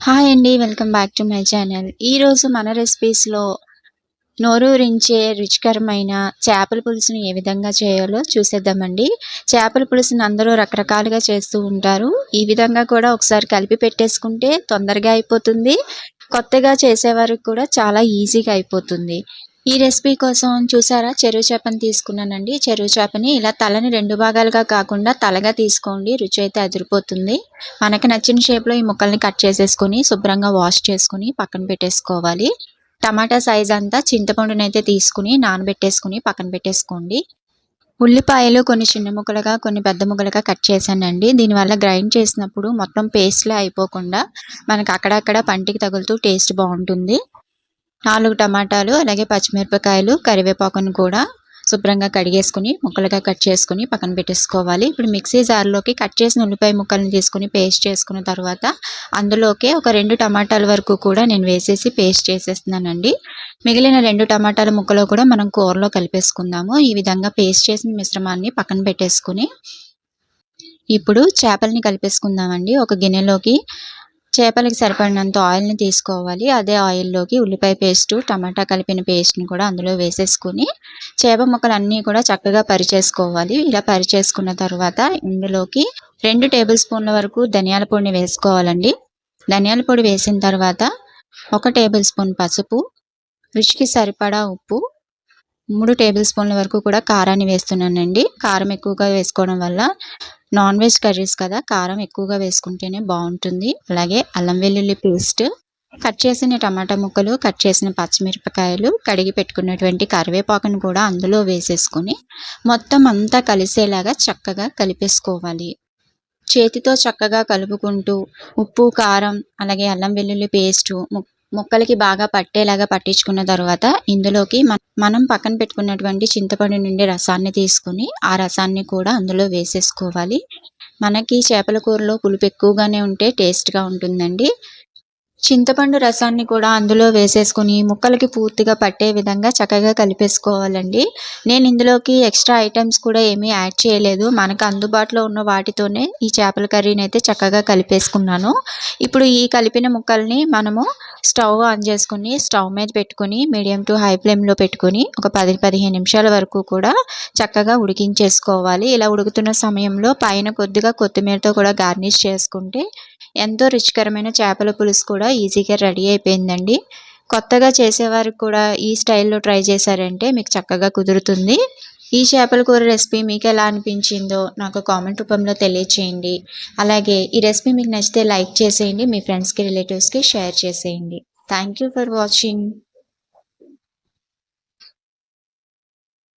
Hi అండి welcome back to my channel ఈరోజు మన రెసిపీస్లో నోరూరించే రుచికరమైన చేపల పులుసుని ఏ విధంగా చేయాలో చూసేద్దామండి. చేపల పులుసుని అందరూ రకరకాలుగా చేస్తూ ఉంటారు. ఈ విధంగా కూడా ఒకసారి కలిపి పెట్టేసుకుంటే తొందరగా అయిపోతుంది. కొత్తగా చేసేవారికి కూడా చాలా ఈజీగా అయిపోతుంది. ఈ రెసిపీ కోసం చూసారా? చెరువు చేపని తీసుకున్నానండి. చెరువు చేపని ఇలా తలని రెండు భాగాలుగా కాకుండా తలగా తీసుకోండి. రుచి అయితే అదిరిపోతుంది. మనకి నచ్చిన షేప్లో ఈ ముక్కల్ని కట్ చేసేసుకొని శుభ్రంగా వాష్ చేసుకుని పక్కన పెట్టేసుకోవాలి. టమాటా సైజ్ అంతా చింతపండుని అయితే తీసుకుని నానబెట్టేసుకుని పక్కన పెట్టేసుకోండి. ఉల్లిపాయలు కొన్ని చిన్న ముక్కలుగా కొన్ని పెద్ద ముక్కలుగా కట్ చేశానండి. దీనివల్ల గ్రైండ్ చేసినప్పుడు మొత్తం పేస్ట్లా అయిపోకుండా మనకు అక్కడక్కడ పంటికి తగులుతూ టేస్ట్ బాగుంటుంది. నాలుగు టమాటాలు అలాగే పచ్చిమిరపకాయలు కరివేపాకును కూడా శుభ్రంగా కడిగేసుకుని ముక్కలుగా కట్ చేసుకుని పక్కన పెట్టేసుకోవాలి. ఇప్పుడు మిక్సీ జార్లోకి కట్ చేసిన ఉల్లిపాయ ముక్కలను తీసుకుని పేస్ట్ చేసుకున్న తర్వాత అందులోకి ఒక రెండు టమాటాల వరకు కూడా నేను వేసేసి పేస్ట్ చేసేస్తున్నానండి. మిగిలిన రెండు టమాటాల ముక్కలు కూడా మనం కూరలో కలిపేసుకుందాము. ఈ విధంగా పేస్ట్ చేసిన మిశ్రమాన్ని పక్కన పెట్టేసుకుని ఇప్పుడు చేపల్ని కలిపేసుకుందామండి. ఒక గిన్నెలోకి చేపలకి సరిపడినంత ఆయిల్ని తీసుకోవాలి. అదే ఆయిల్లోకి ఉల్లిపాయ పేస్టు టమాటా కలిపిన పేస్ట్ని కూడా అందులో వేసేసుకుని చేప ముక్కలు అన్నీ కూడా చక్కగా పరిచేసుకోవాలి. ఇలా పరిచేసుకున్న తర్వాత ఇందులోకి రెండు టేబుల్ స్పూన్ల వరకు ధనియాల పొడిని వేసుకోవాలండి. ధనియాల పొడి వేసిన తర్వాత ఒక టేబుల్ స్పూన్ పసుపు రుచికి సరిపడా ఉప్పు మూడు టేబుల్ స్పూన్ల వరకు కూడా కారాన్ని వేస్తున్నానండి. కారం ఎక్కువగా వేసుకోవడం వల్ల నాన్ వెజ్ కర్రీస్ కదా కారం ఎక్కువగా వేసుకుంటేనే బాగుంటుంది. అలాగే అల్లం వెల్లుల్లి పేస్ట్ కట్ చేసిన టమాటా ముక్కలు కట్ చేసిన పచ్చిమిరపకాయలు కడిగి పెట్టుకున్నటువంటి కరివేపాకును కూడా అందులో వేసేసుకొని మొత్తం అంతా కలిసేలాగా చక్కగా కలిపేసుకోవాలి. చేతితో చక్కగా కలుపుకుంటూ ఉప్పు కారం అలాగే అల్లం వెల్లుల్లి పేస్టు ముక్కలకి బాగా పట్టేలాగా పట్టించుకున్న తర్వాత ఇందులోకి మనం పక్కన పెట్టుకున్నటువంటి చింతపండు నుండి రసాన్ని తీసుకుని ఆ రసాన్ని కూడా అందులో వేసేసుకోవాలి. మనకి చేపల కూరలో పులుపు ఎక్కువగానే ఉంటే టేస్ట్గా ఉంటుందండి. చింతపండు రసాన్ని కూడా అందులో వేసేసుకొని ముక్కలకి పూర్తిగా పట్టే విధంగా చక్కగా కలిపేసుకోవాలండి. నేను ఇందులోకి ఎక్స్ట్రా ఐటమ్స్ కూడా ఏమీ యాడ్ చేయలేదు. మనకు అందుబాటులో ఉన్న వాటితోనే ఈ చేపల కర్రీని అయితే చక్కగా కలిపేసుకున్నాను. ఇప్పుడు ఈ కలిపిన ముక్కల్ని మనము స్టవ్ ఆన్ చేసుకుని స్టవ్ మీద పెట్టుకుని మీడియం టు హై ఫ్లేమ్లో పెట్టుకుని ఒక పది పదిహేను నిమిషాల వరకు కూడా చక్కగా ఉడికించేసుకోవాలి. ఇలా ఉడుకుతున్న సమయంలో పైన కొద్దిగా కొత్తిమీరతో కూడా గార్నిష్ చేసుకుంటే ఎంతో రుచికరమైన చేపల పులుసు కూడా ఈజీగా రెడీ అయిపోయిందండి. కొత్తగా చేసేవారికి కూడా ఈ స్టైల్లో ట్రై చేశారంటే మీకు చక్కగా కుదురుతుంది. ఈ చేపల కూర రెసిపీ మీకు ఎలా అనిపించిందో నాకు కామెంట్ రూపంలో తెలియచేయండి. అలాగే ఈ రెసిపీ మీకు నచ్చితే లైక్ చేసేయండి మీ ఫ్రెండ్స్కి రిలేటివ్స్కి షేర్ చేసేయండి. Thank for watching.